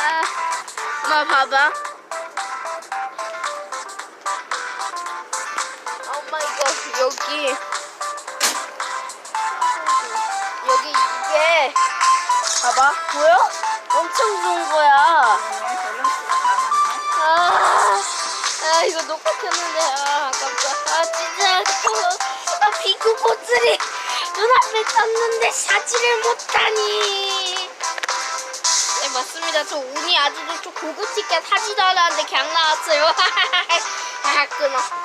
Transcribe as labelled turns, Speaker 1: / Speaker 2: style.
Speaker 1: 봐봐 봐봐 엄마 이거 여기. 여기 이게. 봐봐. 보여? 엄청 좋은 거야. 아, 아 이거 녹화 켰는데. 아 아깝다. 아 진짜. 아까워 아 핑크 꽃들이 눈앞에 떴는데 사지를 못하니. 네 맞습니다. 저 운이 아주 좋죠 고급지게 사지도 않았는데 그냥 나왔어요. 아 끊어